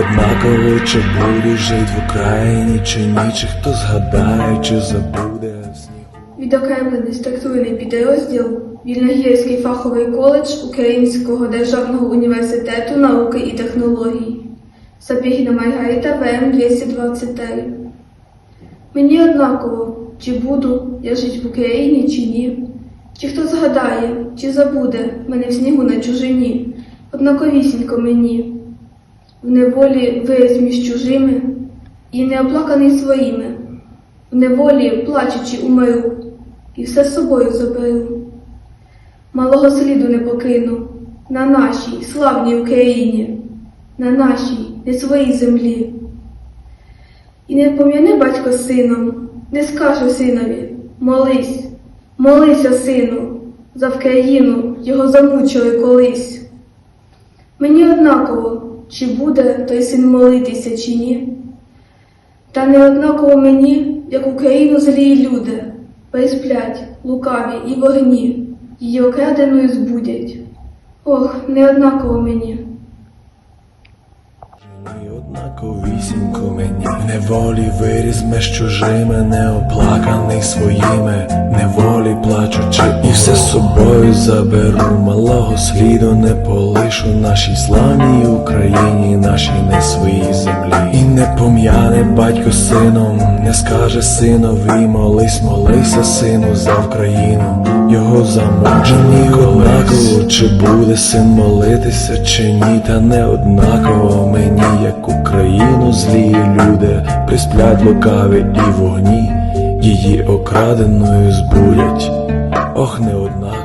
однаково, чи буду жить в Україні, чи ні, чи хто згадає, чи забуде снігу. Відокремлений структурний підрозділ Вільногірський фаховий коледж Українського державного університету науки і технологій. Сапігіна Маргарита ВМ 223. Мені однаково, чи буду я жить в Україні, чи ні. Чи хто згадає, чи забуде мене в снігу на чужині, однаковісінько мені. В неволі виріс між чужими і не оплаканий своїми. В неволі плачучи умиру, і все з собою заберу. Малого сліду не покину на нашій славній Україні, на нашій не своїй землі. І не пом'яне батько сином, не скаже синові, молись, молися, сину, за Вкраїну його замучили колись. Мені однаково, чи буде той син молитися, чи ні. Та не однаково мені, як Україну злії люди, присплять, лукаві і вогні, її окраденою збудять. Ох, не однаково мені. Однаковісінько мені. Неволі виріс меж чужими, неоплаканий своїми, неволі плачучи, і все з собою заберу, малого сліду не полишу нашій славній Україні, нашій не своїй землі. І не пом'яне батько сином, не скаже синові, молись, молися, сину, за Україну, його замучені однаково, чи буде син молитися, чи ні, та не однаково мені, люди, присплять лукаві і вогні, її окраденою збурять, ох, не однаково.